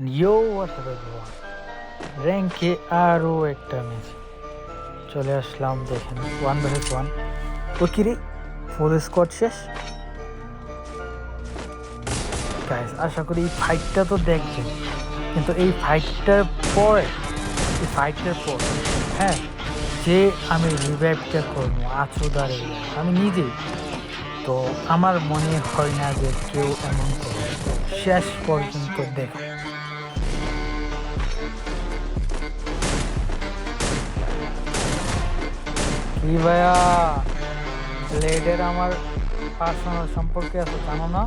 Yo, what's up everyone? র্যাঙ্কে আরও একটা ম্যাচ চলে আসলাম দেখেন ওয়ান ভার্সেস ওয়ান ও কিরে ফুল স্কোয়াড শেষ? গাইস আশা করি এই ফাইটটা তো দেখবেন। কিন্তু এই ফাইটটার পরে এই ফাইটটার পর হ্যাঁ যে আমি রিভাইভটা করব আচুদারে আমি নিজেই তো আমার মনে হয় না যে কেউ এমন করবে। শেষ পর্যন্ত দেখো। ভাইয়া ব্লেডের আমার পার্সোনাল সম্পর্কে আছে, জানো না?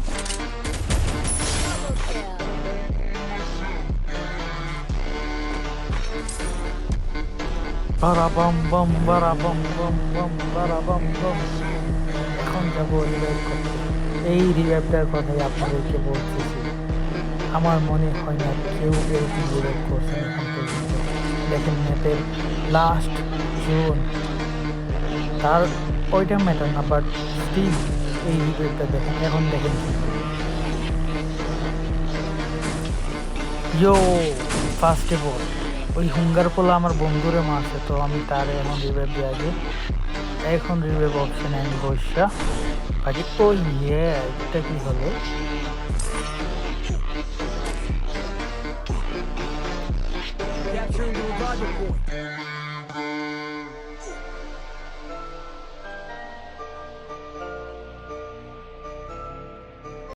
বারাবাম বাম বারাবাম বাম বাম, বারাবাম বাম। এখন যাব এই রিভাইভটার কথাই আপনাদেরকে আমার মনে হয় না কেউ এরকম রিভাইভ করছে এখন পর্যন্ত দেখেন ম্যাপের লাস্ট জোন তার ওইটা ম্যাটার না বাট স্টিল এই রিভাইভটা দেখেন, এখন দেখেন ইয়ো ফার্স্ট বল ওই হুঙ্গার পোলা আমার বন্ধুরে মারছে তো আমি তার এখন রিভাইভ দিয়ে আগে। এখন রিভাইভ অপশনে আমি বসা। বাকি ও ইয়ে এটা কি হলো.